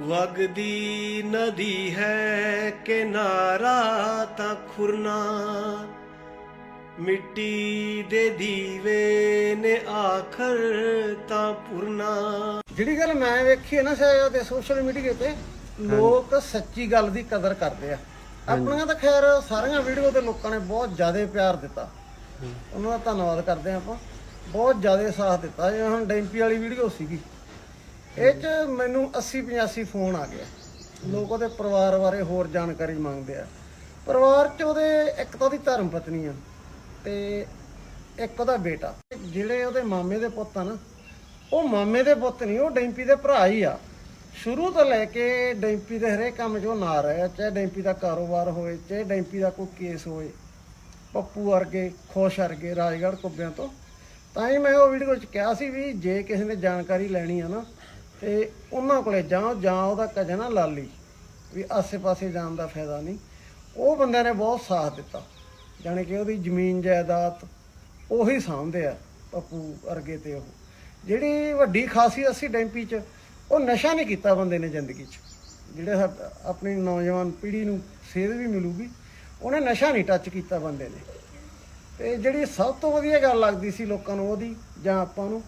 ਵਗਦੀ ਨਦੀ ਹੈ ਕਿਨਾਰਾ ਤਾਂ ਖੁਰਨਾ। ਮਿੱਟੀ ਦੇ ਦੀਵੇ ਨੇ ਆਖਰ ਤਾਂ ਪੁਰਨਾ। ਜਿਹੜੀ ਗੱਲ ਮੈਂ ਵੇਖੀ ਹੈ ਨਾ ਸ਼ਾਇਦ ਤੇ ਸੋਸ਼ਲ ਮੀਡੀਆ ਤੇ ਲੋਕ ਸੱਚੀ ਗੱਲ ਦੀ ਕਦਰ ਕਰਦੇ ਆ। ਆਪਣੀਆਂ ਤਾਂ ਖੈਰ ਸਾਰੀਆਂ ਵੀਡੀਓ ਤੇ ਲੋਕਾਂ ਨੇ ਬਹੁਤ ਜ਼ਿਆਦਾ ਪਿਆਰ ਦਿੱਤਾ। ਉਹਨਾਂ ਦਾ ਧੰਨਵਾਦ ਕਰਦੇ ਆਪਾਂ। ਬਹੁਤ ਜ਼ਿਆਦਾ ਸਾਥ ਦਿੱਤਾ। ਜਿਵੇਂ ਹੁਣ ਡੈਂਪੀ ਵਾਲੀ ਵੀਡੀਓ ਸੀਗੀ। ਇਹ ਚ ਮੈਨੂੰ 80 85 ਫੋਨ ਆ ਗਿਆ ਲੋਕ ਉਹਦੇ ਪਰਿਵਾਰ ਬਾਰੇ ਹੋਰ ਜਾਣਕਾਰੀ ਮੰਗਦੇ ਆ। ਪਰਿਵਾਰ ਚ ਉਹਦੇ ਇੱਕ ਤਾਂ ਉਹਦੀ ਧਰਮ ਪਤਨੀ ਆ ਤੇ ਇੱਕ ਉਹਦਾ ਬੇਟਾ। ਜਿਹੜੇ ਉਹਦੇ ਮਾਮੇ ਦੇ ਪੁੱਤ ਆ ਨਾ, ਉਹ ਮਾਮੇ ਦੇ ਪੁੱਤ ਨਹੀਂ, ਉਹ ਡੈਂਪੀ ਦੇ ਭਰਾ ਹੀ ਆ। ਸ਼ੁਰੂ ਤੋਂ ਲੈ ਕੇ ਡੈਂਪੀ ਦੇ ਹਰੇਕ ਕੰਮ 'ਚ ਉਹ ਨਾ ਰਿਹਾ, ਚਾਹੇ ਡੈਂਪੀ ਦਾ ਕਾਰੋਬਾਰ ਹੋਵੇ, ਚਾਹੇ ਡੈਂਪੀ ਦਾ ਕੋਈ ਕੇਸ ਹੋਵੇ। ਪੱਪੂ ਵਰਗੇ, ਖੁਸ਼ ਵਰਗੇ, ਰਾਜਗੜ੍ਹ ਕੁੱਬਿਆਂ ਤੋਂ। ਤਾਂ ਹੀ ਮੈਂ ਉਹ ਵੀਡੀਓ 'ਚ ਕਿਹਾ ਸੀ ਵੀ ਜੇ ਕਿਸੇ ਨੇ ਜਾਣਕਾਰੀ ਲੈਣੀ ਆ ਨਾ ਤੇ ਉਹਨਾਂ ਕੋਲੇ ਜਾਓ, ਜਾਂ ਉਹਦਾ ਕਜਨਾ ਲਾਲੀ ਵੀ ਆਸੇ-ਪਾਸੇ ਜਾਣ ਦਾ ਫਾਇਦਾ ਨਹੀਂ। ਉਹ ਬੰਦਿਆਂ ਨੇ ਬਹੁਤ ਸਾਥ ਦਿੱਤਾ। ਜਾਣੀ ਕਿ ਉਹਦੀ ਜ਼ਮੀਨ ਜਾਇਦਾਦ ਉਹੀ ਸਾਂਭਦੇ ਆ, ਪੱਪੂ ਅਰਗੇ ਤੇ ਉਹ। ਜਿਹੜੀ ਵੱਡੀ ਖਾਸੀਅਤ ਸੀ ਡੈਂਪੀ 'ਚ, ਉਹ ਨਸ਼ਾ ਨਹੀਂ ਕੀਤਾ ਬੰਦੇ ਨੇ ਜ਼ਿੰਦਗੀ 'ਚ। ਜਿਹੜੇ ਸਾਡ- ਆਪਣੀ ਨੌਜਵਾਨ ਪੀੜ੍ਹੀ ਨੂੰ ਸੇਧ ਵੀ ਮਿਲੂਗੀ, ਉਹਨੇ ਨਸ਼ਾ ਨਹੀਂ ਟੱਚ ਕੀਤਾ ਬੰਦੇ ਨੇ। ਤੇ ਜਿਹੜੀ ਸਭ ਤੋਂ ਵਧੀਆ ਗੱਲ ਲੱਗਦੀ ਸੀ ਲੋਕਾਂ ਨੂੰ ਉਹਦੀ, ਜਾਂ ਆਪਾਂ ਨੂੰ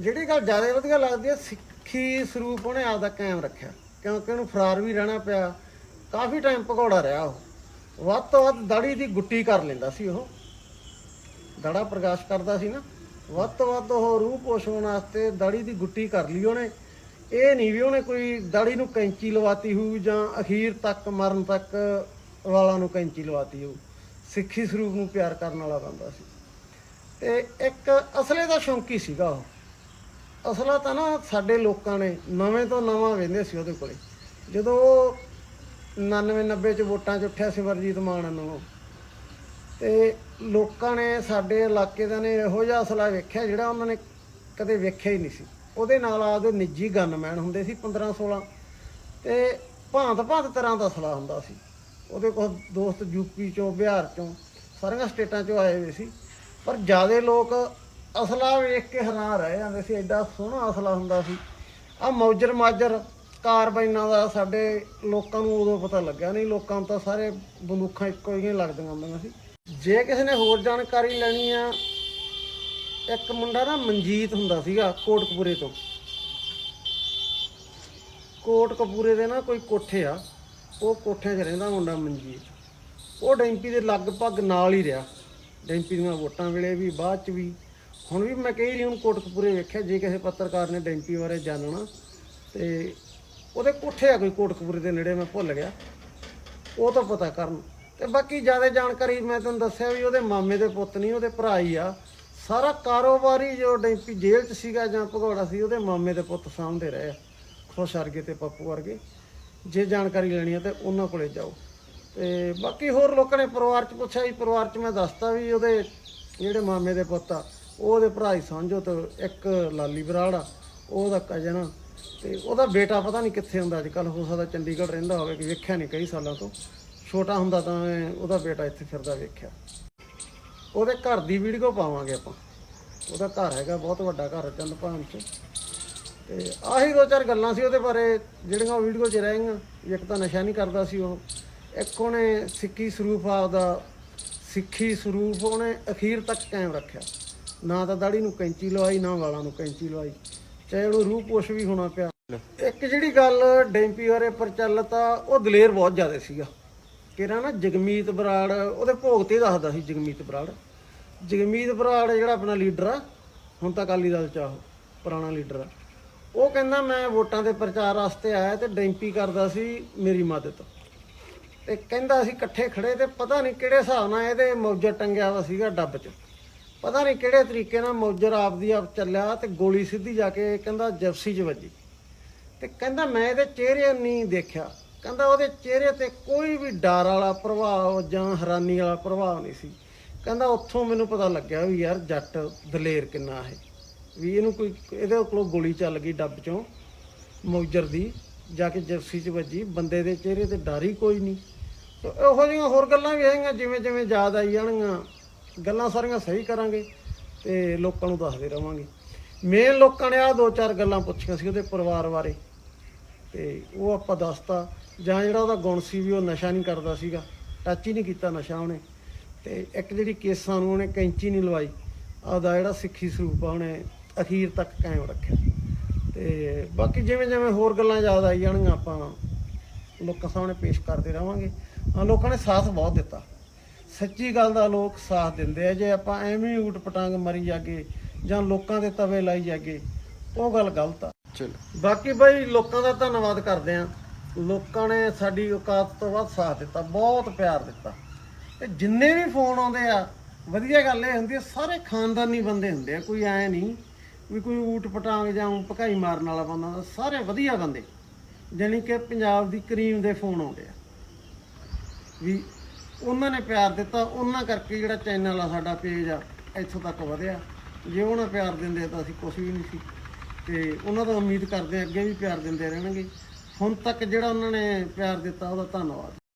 ਜਿਹੜੀ ਗੱਲ ਜ਼ਿਆਦਾ ਵਧੀਆ ਲੱਗਦੀ ਹੈ ਸਿੱਖੀ ਸਰੂਪ ਉਹਨੇ ਆਪਦਾ ਕਾਇਮ ਰੱਖਿਆ। ਕਿਉਂਕਿ ਉਹਨੂੰ ਫਰਾਰ ਵੀ ਰਹਿਣਾ ਪਿਆ। ਕਾਫੀ ਟਾਈਮ ਭਗੌੜਾ ਰਿਹਾ ਉਹ। ਵੱਧ ਤੋਂ ਵੱਧ ਦਾੜੀ ਦੀ ਗੁੱਟੀ ਕਰ ਲੈਂਦਾ ਸੀ ਉਹ। ਦਾੜਾ ਪ੍ਰਕਾਸ਼ ਕਰਦਾ ਸੀ ਨਾ। ਵੱਧ ਤੋਂ ਵੱਧ ਉਹ ਰੂਹ ਪੋਸ਼ਣ ਵਾਸਤੇ ਦਾੜੀ ਦੀ ਗੁੱਟੀ ਕਰ ਲਈ ਉਹਨੇ। ਇਹ ਨਹੀਂ ਵੀ ਉਹਨੇ ਕੋਈ ਦਾੜੀ ਨੂੰ ਕੈਂਚੀ ਲਵਾਤੀ ਹੋਊ ਜਾਂ ਅਖੀਰ ਤੱਕ, ਮਰਨ ਤੱਕ ਵਾਲਾਂ ਨੂੰ ਕੈਂਚੀ ਲਵਾਤੀ ਹੋਊ। ਸਿੱਖੀ ਸਰੂਪ ਨੂੰ ਪਿਆਰ ਕਰਨ ਵਾਲਾ ਬੰਦਾ ਸੀ। ਤੇ ਇੱਕ ਅਸਲੇ ਦਾ ਸ਼ੌਂਕੀ ਸੀਗਾ ਉਹ। ਅਸਲਾ ਤਾਂ ਨਾ ਸਾਡੇ ਲੋਕਾਂ ਨੇ ਨਵੇਂ ਤੋਂ ਨਵਾਂ ਵੇਂਦੇ ਸੀ ਉਹਦੇ ਕੋਲੇ। ਜਦੋਂ ਉਹ 99 90 ਚ ਵੋਟਾਂ 'ਚ ਉੱਠਿਆ ਸਿਮਰਜੀਤ ਮਾਨ ਨੂੰ। ਤੇ ਲੋਕਾਂ ਨੇ ਸਾਡੇ ਇਲਾਕੇ ਦਾ ਨੇ ਇਹੋ ਜਿਹਾ ਅਸਲਾ ਵੇਖਿਆ ਜਿਹੜਾ ਉਹਨਾਂ ਨੇ ਕਦੇ ਵੇਖਿਆ ਹੀ ਨਹੀਂ ਸੀ। ਉਹਦੇ ਨਾਲ ਆਪਦੇ ਨਿੱਜੀ ਗਨਮੈਨ ਹੁੰਦੇ ਸੀ 15 16 ਤੇ ਭਾਂਤ ਭਾਂਤ ਤਰ੍ਹਾਂ ਦਾ ਅਸਲਾ ਹੁੰਦਾ ਸੀ। ਉਹਦੇ ਕੋਲ ਦੋਸਤ ਯੂਪੀ ਚੋਂ, ਬਿਹਾਰ ਚੋਂ, ਸਾਰੀਆਂ ਸਟੇਟਾਂ ਚੋਂ ਆਏ ਹੋਏ ਸੀ। ਪਰ ਜ਼ਿਆਦਾ ਲੋਕ ਅਸਲਾ ਵੇਖ ਕੇ ਹੈਰਾਨ ਰਹਿ ਜਾਂਦੇ ਸੀ, ਐਡਾ ਸੋਹਣਾ ਅਸਲਾ ਹੁੰਦਾ ਸੀ। ਆ ਮੌਜਰ ਮਾਜਰ ਕਾਰਬਾਈਨਾਂ ਦਾ ਸਾਡੇ ਲੋਕਾਂ ਨੂੰ ਉਦੋਂ ਪਤਾ ਲੱਗਿਆ ਨਹੀਂ, ਲੋਕਾਂ ਨੂੰ ਤਾਂ ਸਾਰੇ ਬੰਦੂਕਾਂ ਇੱਕੋ ਜਿਹੀਆਂ ਲੱਗਦੀਆਂ ਹੁੰਦੀਆਂ ਸੀ। ਜੇ ਕਿਸੇ ਨੇ ਹੋਰ ਜਾਣਕਾਰੀ ਲੈਣੀ ਆ, ਇੱਕ ਮੁੰਡਾ ਨਾ ਮਨਜੀਤ ਹੁੰਦਾ ਸੀਗਾ ਕੋਟਕਪੂਰੇ ਤੋਂ। ਕੋਟਕਪੂਰੇ ਦੇ ਨਾ ਕੋਈ ਕੋਠੇ ਆ, ਉਹ ਕੋਠਿਆਂ 'ਚ ਰਹਿੰਦਾ ਮੁੰਡਾ ਮਨਜੀਤ। ਉਹ ਡੈਂਪੀ ਦੇ ਲਗਭਗ ਨਾਲ ਹੀ ਰਿਹਾ। ਡੈਂਪੀ ਦੀਆਂ ਵੋਟਾਂ ਵੇਲੇ ਵੀ, ਬਾਅਦ 'ਚ ਵੀ ਹੁਣ ਵੀ ਮੈਂ ਕਹੀ ਵਾਰੀ ਹੁਣ ਕੋਟਕਪੂਰੇ ਵੇਖਿਆ, ਜੇ ਕਿਸੇ ਪੱਤਰਕਾਰ ਨੇ ਡੈਂਪੀ ਬਾਰੇ ਜਾਣਨਾ, ਤੇ ਉਹਦੇ ਕੋਠੇ ਆ ਕੋਈ ਕੋਟਕਪੂਰੇ ਦੇ ਨੇੜੇ, ਮੈਂ ਭੁੱਲ ਗਿਆ। ਉਹ ਤਾਂ ਪਤਾ ਕਰਨ। ਤੇ ਬਾਕੀ ਜ਼ਿਆਦਾ ਜਾਣਕਾਰੀ ਮੈਂ ਤੁਹਾਨੂੰ ਦੱਸਿਆ ਵੀ ਉਹਦੇ ਮਾਮੇ ਦੇ ਪੁੱਤ ਨਹੀਂ, ਉਹਦੇ ਭਰਾ ਹੀ ਆ। ਸਾਰਾ ਕਾਰੋਬਾਰੀ ਜੋ ਡੈਂਪੀ ਜੇਲ੍ਹ 'ਚ ਸੀਗਾ ਜਾਂ ਭਗੌੜਾ ਸੀ, ਉਹਦੇ ਮਾਮੇ ਦੇ ਪੁੱਤ ਸਾਂਭਦੇ ਰਹੇ ਆ। ਖੁਸ਼ ਵਰਗੇ ਤੇ ਪੱਪੂ ਵਰਗੇ। ਜੇ ਜਾਣਕਾਰੀ ਲੈਣੀ ਹੈ ਤੇ ਉਹਨਾਂ ਕੋਲੇ ਜਾਓ। ਤੇ ਬਾਕੀ ਹੋਰ ਲੋਕਾਂ ਨੇ ਪਰਿਵਾਰ 'ਚ ਪੁੱਛਿਆ ਜੀ ਪਰਿਵਾਰ 'ਚ ਮੈਂ ਦੱਸਤਾ ਵੀ ਉਹਦੇ ਜਿਹੜੇ ਮਾਮੇ ਦੇ ਪੁੱਤ ਆ ਉਹਦੇ ਭਰਾ ਹੀ ਸਮਝੋ ਤੇ ਇੱਕ ਲਾਲੀ ਬਰਾੜ ਆ, ਉਹਦਾ ਕਜਨ ਆ, ਤੇ ਉਹਦਾ ਬੇਟਾ ਪਤਾ ਨਹੀਂ ਕਿੱਥੇ ਹੁੰਦਾ ਅੱਜ ਕੱਲ ਹੋ ਸਕਦਾ ਚੰਡੀਗੜ੍ਹ ਰਹਿੰਦਾ ਹੋਵੇ ਕਿ ਵੇਖਿਆ ਨਹੀਂ ਕਈ ਸਾਲਾਂ ਤੋਂ। ਛੋਟਾ ਹੁੰਦਾ ਤਾਂ ਉਹਦਾ ਬੇਟਾ ਇੱਥੇ ਫਿਰਦਾ ਵੇਖਿਆ। ਉਹਦੇ ਘਰ ਦੀ ਵੀਡੀਓ ਪਾਵਾਂਗੇ ਆਪਾਂ। ਉਹਦਾ ਘਰ ਹੈਗਾ, ਬਹੁਤ ਵੱਡਾ ਘਰ ਚੰਦ ਚੰਦਪਾਨ ਚ। ਤੇ ਆਹੀ ਦੋ ਚਾਰ ਗੱਲਾਂ ਸੀ ਉਹਦੇ ਬਾਰੇ, ਜਿਹੜੀਆਂ ਉਹ ਵੀਡੀਓ 'ਚ ਰਹਿ ਗਈਆਂ। ਇੱਕ ਤਾਂ ਨਸ਼ਾ ਨਹੀਂ ਕਰਦਾ ਸੀ ਉਹ। ਇੱਕ ਉਹਨੇ ਸਿੱਖੀ ਸਰੂਪ, ਆਪਦਾ ਸਿੱਖੀ ਸਰੂਪ ਉਹਨੇ ਅਖੀਰ ਤੱਕ ਕਾਇਮ ਰੱਖਿਆ। ਨਾ ਤਾਂ ਦਾੜੀ ਨੂੰ ਕੈਂਚੀ ਲਵਾਈ, ਨਾ ਵਾਲਾਂ ਨੂੰ ਕੈਂਚੀ ਲਵਾਈ। ਚਾਹੇ ਉਹਨੂੰ ਰੂਹ ਪੋਸ਼ ਵੀ ਹੋਣਾ ਪਿਆ। ਇੱਕ ਜਿਹੜੀ ਗੱਲ ਡੈਂਪੀ ਬਾਰੇ ਪ੍ਰਚਲਿਤ ਆ, ਉਹ ਦਲੇਰ ਬਹੁਤ ਜ਼ਿਆਦਾ ਸੀਗਾ। ਕਿਹੜਾ ਨਾ, ਜਗਮੀਤ ਬਰਾੜ, ਉਹਦੇ ਭੋਗ ਤੇ ਦੱਸਦਾ ਸੀ ਜਗਮੀਤ ਬਰਾੜ। ਜਗਮੀਤ ਬਰਾੜ ਜਿਹੜਾ ਆਪਣਾ ਲੀਡਰ ਆ, ਹੁਣ ਤਾਂ ਅਕਾਲੀ ਦਲ ਚ ਆ ਉਹ, ਪੁਰਾਣਾ ਲੀਡਰ ਆ। ਉਹ ਕਹਿੰਦਾ, ਮੈਂ ਵੋਟਾਂ ਦੇ ਪ੍ਰਚਾਰ ਵਾਸਤੇ ਆਇਆ ਤੇ ਡੈਂਪੀ ਕਰਦਾ ਸੀ ਮੇਰੀ ਮਦਦ। ਤੇ ਕਹਿੰਦਾ ਅਸੀਂ ਇਕੱਠੇ ਖੜੇ ਤੇ ਪਤਾ ਨਹੀਂ ਕਿਹੜੇ ਹਿਸਾਬ ਨਾਲ ਇਹਦੇ ਮੌਜਰ ਟੰਗਿਆ ਵਾ ਸੀਗਾ ਡੱਬ 'ਚ। ਪਤਾ ਨਹੀਂ ਕਿਹੜੇ ਤਰੀਕੇ ਨਾਲ ਮੌਜਰ ਆਪਦੀ ਆਪ ਚੱਲਿਆ ਤੇ ਗੋਲੀ ਸਿੱਧੀ ਜਾ ਕੇ ਕਹਿੰਦਾ ਜਰਸੀ 'ਚ ਵੱਜੀ। ਤੇ ਕਹਿੰਦਾ ਮੈਂ ਇਹਦੇ ਚਿਹਰੇ ਨਹੀਂ ਦੇਖਿਆ। ਕਹਿੰਦਾ ਉਹਦੇ ਚਿਹਰੇ ਤੇ ਕੋਈ ਵੀ ਡਰ ਵਾਲਾ ਪ੍ਰਭਾਵ ਜਾਂ ਹੈਰਾਨੀ ਵਾਲਾ ਪ੍ਰਭਾਵ ਨਹੀਂ ਸੀ। ਕਹਿੰਦਾ ਉੱਥੋਂ ਮੈਨੂੰ ਪਤਾ ਲੱਗਿਆ ਵੀ ਯਾਰ ਜੱਟ ਦਲੇਰ ਕਿੰਨਾ ਹੈ। ਵੀ ਇਹਨੂੰ ਕੋਈ ਇਹਦੇ ਕੋਲੋਂ ਗੋਲੀ ਚੱਲ ਗਈ ਡੱਬ ਚੋਂ ਮੌਜਰ ਦੀ, ਜਾ ਕੇ ਜਰਸੀ 'ਚ ਵੱਜੀ। ਬੰਦੇ ਦੇ ਚਿਹਰੇ ਤੇ ਡਰ ਹੀ ਕੋਈ ਨਹੀਂ। ਤੇ ਇਹੋ ਜਿਹੀਆਂ ਹੋਰ ਗੱਲਾਂ ਵੀ ਹੈਗੀਆਂ ਜਿਵੇਂ ਜਿਵੇਂ ਯਾਦ ਆਈ ਜਾਣਗੀਆਂ। ਗੱਲਾਂ ਸਾਰੀਆਂ ਸਹੀ ਕਰਾਂਗੇ ਤੇ ਲੋਕਾਂ ਨੂੰ ਦੱਸਦੇ ਰਵਾਂਗੇ। ਮੇਨ ਲੋਕਾਂ ਨੇ ਆ ਦੋ ਚਾਰ ਗੱਲਾਂ ਪੁੱਛੀਆਂ ਸੀ ਉਹਦੇ ਪਰਿਵਾਰ ਬਾਰੇ। ਤੇ ਉਹ ਆਪਾਂ ਦੱਸਤਾ, ਜਾਂ ਜਿਹੜਾ ਉਹਦਾ ਗੁਣ ਸੀ ਵੀ ਉਹ ਨਸ਼ਾ ਨਹੀਂ ਕਰਦਾ ਸੀਗਾ ਟੱਚ ਹੀ ਨਹੀਂ ਕੀਤਾ ਨਸ਼ਾ ਉਹਨੇ। ਤੇ ਇੱਕ ਜਿਹੜੀ ਕੇਸਾਂ ਨੂੰ ਉਹਨੇ ਕੈਂਚੀ ਨਹੀਂ ਲਵਾਈ, ਆਪਦਾ ਜਿਹੜਾ ਸਿੱਖੀ ਸਰੂਪ ਆ ਉਹਨੇ ਅਖੀਰ ਤੱਕ ਕਾਇਮ ਰੱਖਿਆ। ਤੇ ਬਾਕੀ ਜਿਵੇਂ ਜਿਵੇਂ ਹੋਰ ਗੱਲਾਂ ਯਾਦ ਆਈ ਜਾਣਗੀਆਂ, ਆਪਾਂ ਲੋਕਾਂ ਸਾਹਮਣੇ ਪੇਸ਼ ਕਰਦੇ ਰਵਾਂਗੇ। ਲੋਕਾਂ ਨੇ ਸਾਥ ਬਹੁਤ ਦਿੱਤਾ। ਸੱਚੀ ਗੱਲ ਦਾ ਲੋਕ ਸਾਥ ਦਿੰਦੇ ਆ ਜੇ ਆਪਾਂ ਐਵੇਂ ਊਟ ਪਟਾਂਗ ਮਰੀ ਜਾਗੇ ਜਾਂ ਲੋਕਾਂ ਦੇ ਤਵੇ ਲਾਈ ਜਾਗੇ ਉਹ ਗੱਲ ਗਲਤ ਆ। ਚਲੋ। ਬਾਕੀ ਬਾਈ ਲੋਕਾਂ ਦਾ ਧੰਨਵਾਦ ਕਰਦੇ ਆ। ਲੋਕਾਂ ਨੇ ਸਾਡੀ ਔਕਾਤ ਤੋਂ ਵੱਧ ਸਾਥ ਦਿੱਤਾ ਬਹੁਤ ਪਿਆਰ ਦਿੱਤਾ। ਤੇ ਜਿੰਨੇ ਵੀ ਫੋਨ ਆਉਂਦੇ ਆ ਵਧੀਆ ਗੱਲ ਇਹ ਹੁੰਦੀ ਆ ਸਾਰੇ ਖਾਨਦਾਨੀ ਬੰਦੇ ਹੁੰਦੇ ਆ ਕੋਈ ਐ ਨਹੀਂ ਵੀ ਕੋਈ ਊਟ ਪਟਾਂਗ ਜਾਂ ਭਕਾਈ ਮਾਰਨ ਵਾਲਾ ਬੰਦਾ ਸਾਰੇ ਵਧੀਆ ਬੰਦੇ। ਜਾਣੀ ਕਿ ਪੰਜਾਬ ਦੀ ਕਰੀਮ ਦੇ ਫੋਨ ਆਉਂਦੇ ਆ। ਵੀ ਉਹਨਾਂ ਨੇ ਪਿਆਰ ਦਿੱਤਾ, ਉਹਨਾਂ ਕਰਕੇ ਜਿਹੜਾ ਚੈਨਲ ਆ ਸਾਡਾ ਪੇਜ ਆ, ਇੱਥੋਂ ਤੱਕ ਵਧਿਆ। ਜੇ ਉਹਨਾਂ ਪਿਆਰ ਦਿੰਦੇ ਤਾਂ ਅਸੀਂ ਕੁਝ ਵੀ ਨਹੀਂ ਸੀ। ਤੇ ਉਹਨਾਂ ਤੋਂ ਉਮੀਦ ਕਰਦੇ ਹਾਂ ਅੱਗੇ ਵੀ ਪਿਆਰ ਦਿੰਦੇ ਰਹਿਣਗੇ। ਹੁਣ ਤੱਕ ਜਿਹੜਾ ਉਹਨਾਂ ਨੇ ਪਿਆਰ ਦਿੱਤਾ, ਉਹਦਾ ਧੰਨਵਾਦ।